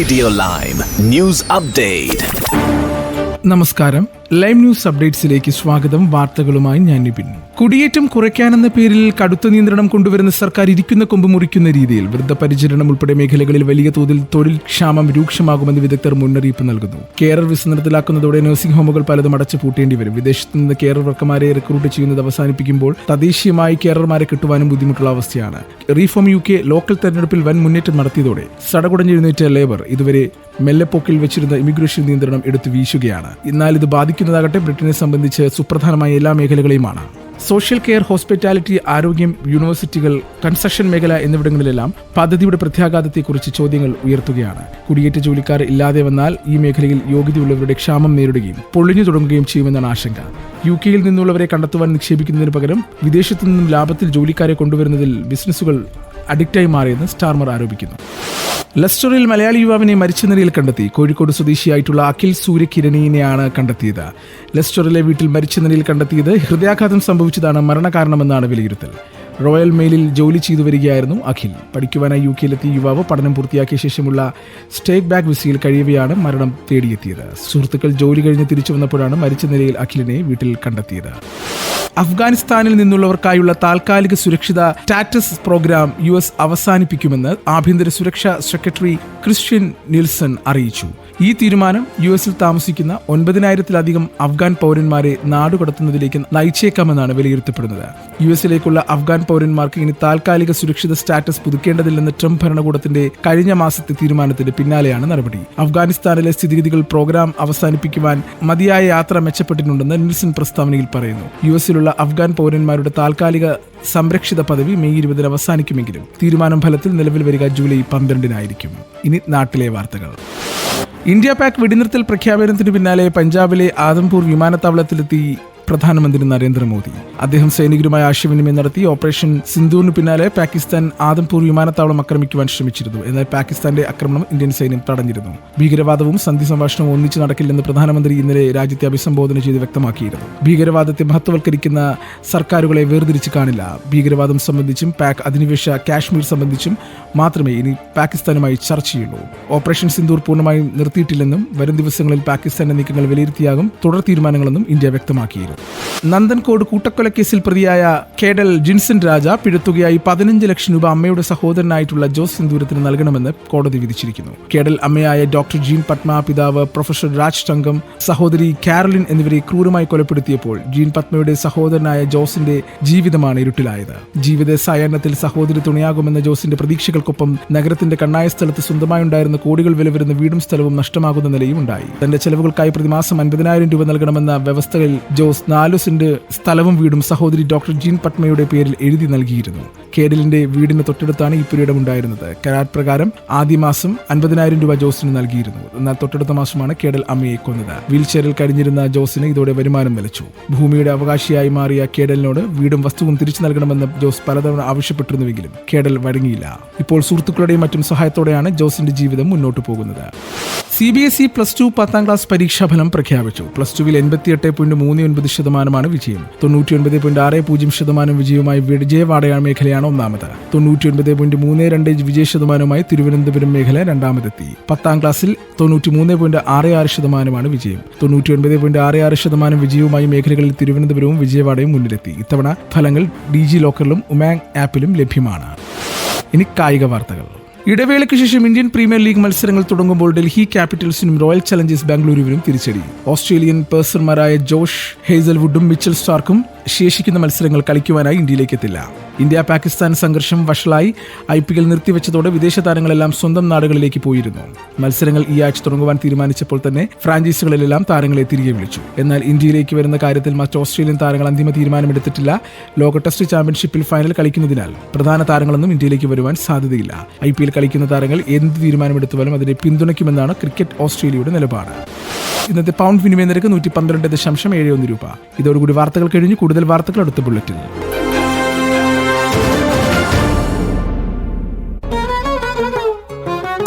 Radio Lime News Update. നമസ്കാരം. Live news അപ്ഡേറ്റ്സിലേക്ക് സ്വാഗതം. വാർത്തകളുമായി ഞാൻ നിപിൻ. കുടിയേറ്റം കുറയ്ക്കാനെന്ന പേരിൽ കടുത്ത നിയന്ത്രണം കൊണ്ടുവരുന്ന സർക്കാർ ഇരിക്കുന്ന കൊമ്പ് മുറിക്കുന്ന രീതിയിൽ വൃദ്ധപരിചരണം ഉൾപ്പെടെ മേഖലകളിൽ വലിയ തോതിൽ തൊഴിൽ ക്ഷാമം രൂക്ഷമാകുമെന്ന് വിദഗ്ധർ മുന്നറിയിപ്പ് നൽകുന്നു. കെയർ വിസ നിർത്തലാക്കുന്നതോടെ നഴ്സിംഗ് ഹോമുകൾ പലതും അടച്ചു പൂട്ടേണ്ടി വരും. വിദേശത്ത് നിന്ന് കെയർ വർക്കർമാരെ റിക്രൂട്ട് ചെയ്യുന്നത് അവസാനിപ്പിക്കുമ്പോൾ തദ്ദേശീയമായി കേരളമാരെ കിട്ടുവാനും ബുദ്ധിമുട്ടുള്ള അവസ്ഥയാണ്. റീഫോം യു കെ ലോക്കൽ തെരഞ്ഞെടുപ്പിൽ വൻ മുന്നേറ്റം നടത്തിയതോടെ സടകുടഞ്ഞെഴുന്നേറ്റ ലേബർ ഇതുവരെ മെല്ലെപ്പോക്കിൽ വെച്ചിരുന്ന ഇമിഗ്രേഷൻ നിയന്ത്രണം എടുത്തു വീശുകയാണ്. എന്നാൽ ഇത് ബാധിക്കുന്നതാകട്ടെ ബ്രിട്ടനെ സംബന്ധിച്ച് സുപ്രധാനമായ എല്ലാ മേഖലകളെയുമാണ്. സോഷ്യൽ കെയർ ഹോസ്പിറ്റാലിറ്റി ആരോഗ്യം യൂണിവേഴ്സിറ്റികൾ കൺസ്ട്രക്ഷൻ മേഖല എന്നിവിടങ്ങളിലെല്ലാം പദ്ധതിയുടെ പ്രത്യാഘാതത്തെക്കുറിച്ച് ചോദ്യങ്ങൾ ഉയർത്തുകയാണ്. കുടിയേറ്റ ജോലിക്കാർ ഇല്ലാതെ വന്നാൽ ഈ മേഖലയിൽ യോഗ്യതയുള്ളവരുടെ ക്ഷാമം നേരിടുകയും പൊളിഞ്ഞു തുടങ്ങുകയും ചെയ്യുമെന്നാണ് ആശങ്ക. യു കെയിൽ നിന്നുള്ളവരെ കണ്ടെത്തുവാൻ നിക്ഷേപിക്കുന്നതിന് പകരം വിദേശത്തു നിന്നും ലാഭത്തിൽ ജോലിക്കാരെ കൊണ്ടുവരുന്നതിൽ ബിസിനസ്സുകൾ അഡിക്റ്റായി മാറിയെന്ന് സ്റ്റാർമർ ആരോപിക്കുന്നു. ലസ്റ്ററിൽ മലയാളി യുവാവിനെ മരിച്ച നിലയിൽ കണ്ടെത്തി. കോഴിക്കോട് സ്വദേശിയായിട്ടുള്ള അഖിൽ സൂര്യകിരണിനെയാണ് കണ്ടെത്തിയത്. ലസ്റ്ററിലെ വീട്ടിൽ മരിച്ച നിലയിൽ കണ്ടെത്തിയത് ഹൃദയാഘാതം സംഭവിച്ചതാണ് മരണകാരണമെന്നാണ് വിലയിരുത്തൽ. റോയൽ മെയിലിൽ ജോലി ചെയ്തു വരികയായിരുന്നു അഖിൽ. പഠിക്കുവാനായി യു കെയിലെത്തിയ യുവാവ് പഠനം പൂർത്തിയാക്കിയ ശേഷമുള്ള സ്റ്റേക്ക് ബാക്ക് വിസയിൽ കഴിയവെയാണ് മരണം തേടിയെത്തിയത്. സുഹൃത്തുക്കൾ ജോലി കഴിഞ്ഞ് തിരിച്ചു വന്നപ്പോഴാണ് മരിച്ച നിലയിൽ അഖിലിനെ വീട്ടിൽ കണ്ടെത്തിയത്. അഫ്ഗാനിസ്ഥാനിൽ നിന്നുള്ളവർക്കായുള്ള താൽക്കാലിക സുരക്ഷിത സ്റ്റാറ്റസ് പ്രോഗ്രാം യു എസ് അവസാനിപ്പിക്കുമെന്ന് ആഭ്യന്തര സുരക്ഷാ സെക്രട്ടറി ക്രിസ്ത്യൻ നിൽസൺ അറിയിച്ചു. ഈ തീരുമാനം യു എസിൽ താമസിക്കുന്ന ഒൻപതിനായിരത്തിലധികം അഫ്ഗാൻ പൗരന്മാരെ നാടുകടത്തുന്നതിലേക്ക് നയിച്ചേക്കാമെന്നാണ് വിലയിരുത്തപ്പെടുന്നത്. യു എസിലേക്കുള്ള അഫ്ഗാൻ പൗരന്മാർക്ക് ഇനി താൽക്കാലിക സുരക്ഷിത സ്റ്റാറ്റസ് പുതുക്കേണ്ടതില്ലെന്ന ട്രംപ് ഭരണകൂടത്തിന്റെ കഴിഞ്ഞ മാസത്തെ തീരുമാനത്തിന്റെ പിന്നാലെയാണ് നടപടി. അഫ്ഗാനിസ്ഥാനിലെ സ്ഥിതിഗതികൾ പ്രോഗ്രാം അവസാനിപ്പിക്കുവാൻ മതിയായ യാത്ര മെച്ചപ്പെട്ടിട്ടുണ്ടെന്ന് നിൽസൺ പ്രസ്താവനയിൽ പറയുന്നു. യു എസിലുള്ള അഫ്ഗാൻ പൗരന്മാരുടെ താൽക്കാലിക സംരക്ഷിത പദവി മെയ് ഇരുപതിന് അവസാനിക്കുമെങ്കിലും തീരുമാനം ഫലത്തിൽ നിലവിൽ വരിക ജൂലൈ പന്ത്രണ്ടിനായിരിക്കും. ഇനി നാട്ടിലെ വാർത്തകൾ. ഇന്ത്യ പാക് വെടിനിർത്തൽ പ്രഖ്യാപനത്തിന് പിന്നാലെ പഞ്ചാബിലെ ആദംപൂർ വിമാനത്താവളത്തിലെത്തി പ്രധാനമന്ത്രി നരേന്ദ്രമോദി. അദ്ദേഹം സൈനികരുമായി ആശയവിനിമയം നടത്തി ഓപ്പറേഷൻ സിന്ധുവിന് പിന്നാലെ പാകിസ്ഥാൻ ആദംപൂർ വിമാനത്താവളം ആക്രമിക്കുവാൻ ശ്രമിച്ചിരുന്നു. എന്നാൽ പാകിസ്ഥാന്റെ ആക്രമണം ഇന്ത്യൻ സൈന്യം തടഞ്ഞിരുന്നു. ഭീകരവാദവും സന്ധി സംഭാഷണവും ഒന്നിച്ചു നടക്കില്ലെന്ന് പ്രധാനമന്ത്രി ഇന്നലെ രാജ്യത്തെ അഭിസംബോധന ചെയ്ത് വ്യക്തമാക്കിയിരുന്നു. ഭീകരവാദത്തെ മഹത്വവൽക്കരിക്കുന്ന സർക്കാരുകളെ വേർതിരിച്ച് കാണില്ല. ഭീകരവാദം സംബന്ധിച്ചും പാക് അധിനിവേശ കാശ്മീർ സംബന്ധിച്ചും മാത്രമേ ഇനി പാകിസ്ഥാനുമായി ചർച്ചയുള്ളൂ. ഓപ്പറേഷൻ സിന്ദൂർ പൂർണമായും നിർത്തിയിട്ടില്ലെന്നും വരും ദിവസങ്ങളിൽ പാകിസ്ഥാന്റെ നീക്കങ്ങൾ വിലയിരുത്തിയാകും തുടർ തീരുമാനങ്ങളെന്നും ഇന്ത്യ വ്യക്തമാക്കിയിരുന്നു. നന്ദൻകോട് കൂട്ടക്കൊലക്കേസിൽ പ്രതിയായ കേഡൽ ജിൻസൺ രാജ പിഴത്തുകയായി പതിനഞ്ച് ലക്ഷം രൂപ അമ്മയുടെ സഹോദരനായിട്ടുള്ള ജോസ് സിന്ദൂരത്തിന് നൽകണമെന്ന് കോടതി വിധിച്ചിരിക്കുന്നു. കേഡൽ അമ്മയായ ഡോക്ടർ ജീൻ പത്മ പിതാവ് പ്രൊഫസർ രാജ് ടങ്കം സഹോദരി കാരലിൻ എന്നിവരെ ക്രൂരമായി കൊലപ്പെടുത്തിയപ്പോൾ ജീൻ പത്മയുടെ സഹോദരനായ ജോസിന്റെ ജീവിതമാണ് ഇരുട്ടിലായത്. ജീവിത സായാഹ്നത്തിൽ സഹോദരി തുണയാകുമെന്ന ജോസിന്റെ പ്രതീക്ഷകൾക്കൊപ്പം നഗരത്തിന്റെ കണ്ണായ സ്ഥലത്ത് സ്വന്തമായുണ്ടായിരുന്ന കോടികൾ വില വരുന്ന വീടും സ്ഥലവും നഷ്ടമാകുന്ന നിലയും ഉണ്ടായി. തന്റെ ചെലവുകൾക്കായി പ്രതിമാസം അൻപതിനായിരം രൂപ നൽകണമെന്ന വ്യവസ്ഥകളിൽ ജോസ് നാലു സെന്റ് സ്ഥലവും വീടും സഹോദരി ഡോക്ടർ ജീൻ പട്മയുടെ പേരിൽ എഴുതി നൽകിയിരുന്നു. കേഡലിന്റെ വീടിന് തൊട്ടടുത്താണ് ഈ പുരയിടം ഉണ്ടായിരുന്നത് കരാർ പ്രകാരം ആദ്യ മാസം അൻപതിനായിരം രൂപ ജോസിന് നൽകിയിരുന്നു. എന്നാൽ തൊട്ടടുത്ത മാസമാണ് കേഡൽ അമ്മയെ കൊന്നത്. വീൽചെയറിൽ കഴിഞ്ഞിരുന്ന ജോസിന് ഇതോടെ വരുമാനം നിലച്ചു ഭൂമിയുടെ അവകാശിയായി മാറിയ കേഡലിനോട് വീടും വസ്തുവും തിരിച്ചു നൽകണമെന്ന് ജോസ് പലതവണ ആവശ്യപ്പെട്ടിരുന്നുവെങ്കിലും കേഡൽ വഴങ്ങിയില്ല. ഇപ്പോൾ സുഹൃത്തുക്കളുടെയും മറ്റും സഹായത്തോടെയാണ് ജോസിന്റെ ജീവിതം മുന്നോട്ടു പോകുന്നത്. C B S E plus two പത്താം ക്ലാസ് പരീക്ഷാഫലം പ്രഖ്യാപിച്ചു. പ്ലസ് ടുവിൽ എൺപത്തിയെട്ട് പോയിന്റ് മൂന്ന് ഒൻപത് ശതമാനമാണ് വിജയം. തൊണ്ണൂറ്റി ഒൻപത് പോയിന്റ് ആറ് പൂജ്യം ശതമാനം വിജയവുമായി വിജയവാടയാൾ മേഖലയാണ് ഒന്നാമത്. തൊണ്ണൂറ്റി ഒൻപത് പോയിന്റ് മൂന്ന് രണ്ട് വിജയ ശതമാനവുമായി തിരുവനന്തപുരം മേഖല രണ്ടാമതെത്തി. പത്താം ക്ലാസ്സിൽ തൊണ്ണൂറ്റി മൂന്ന് പോയിന്റ് ആറ് ആറ് ശതമാനമാണ് വിജയം. തൊണ്ണൂറ്റി ഒൻപത് പോയിന്റ് ആറ് ആറ് ശതമാനം വിജയവുമായി മേഖലകളിൽ തിരുവനന്തപുരവും വിജയവാഡയും മുന്നിലെത്തി. ഇത്തവണ ഫലങ്ങൾ ഡി ജി ലോക്കറിലും ഉമാങ് ആപ്പിലും ലഭ്യമാണ്. ഇനി കായിക വാർത്തകൾ. ഇടവേളയ്ക്ക് ശേഷം ഇന്ത്യൻ പ്രീമിയർ ലീഗ് മത്സരങ്ങൾ തുടങ്ങുമ്പോൾ ഡൽഹി ക്യാപിറ്റൽസിനും റോയൽ ചലഞ്ചേഴ്സ് ബാംഗ്ലൂരുവിനും തിരിച്ചടി. ഓസ്ട്രേലിയൻ പേഴ്സർമാരായ ജോഷ് ഹേസൽവുഡും മിച്ചൽ സ്റ്റാർക്കും ശേഷിക്കുന്ന മത്സരങ്ങൾ കളിക്കുവാനായി ഇന്ത്യയിലേക്ക് എത്തില്ല ഇന്ത്യ പാകിസ്ഥാൻ സംഘർഷം വഷളായി ഐ പി എൽ നിർത്തിവെച്ചതോടെ വിദേശ താരങ്ങളെല്ലാം സ്വന്തം നാടുകളിലേക്ക് പോയിരുന്നു. മത്സരങ്ങൾ ഈ ആഴ്ച തുടങ്ങുവാൻ തീരുമാനിച്ചപ്പോൾ തന്നെ ഫ്രാഞ്ചൈസികളിലെല്ലാം താരങ്ങളെ തിരികെ വിളിച്ചു. എന്നാൽ ഇന്ത്യയിലേക്ക് വരുന്ന കാര്യത്തിൽ മറ്റ് ഓസ്ട്രേലിയൻ താരങ്ങൾ അന്തിമ തീരുമാനമെടുത്തിട്ടില്ല. ലോക ടെസ്റ്റ് ചാമ്പ്യൻഷിപ്പിൽ ഫൈനൽ കളിക്കുന്നതിനാൽ പ്രധാന താരങ്ങളൊന്നും ഇന്ത്യയിലേക്ക് വരുവാൻ സാധ്യതയില്ല. ഐ പി എൽ കളിക്കുന്ന താരങ്ങൾ എന്ത് തീരുമാനമെടുത്താലും അതിനെ പിന്തുണയ്ക്കുമെന്നാണ് ക്രിക്കറ്റ് ഓസ്ട്രേലിയയുടെ നിലപാട്. ഇന്നത്തെ പൗണ്ട് വിനിമയ നിരക്ക് നൂറ്റി പന്ത്രണ്ട് ദശാംശം ഏഴ് ഒന്ന് രൂപ. ഇതോടുകൂടി വാർത്തകൾ കഴിഞ്ഞ് കൂടുതൽ വാർത്തകൾ അടുത്ത ബുള്ളറ്റിൽ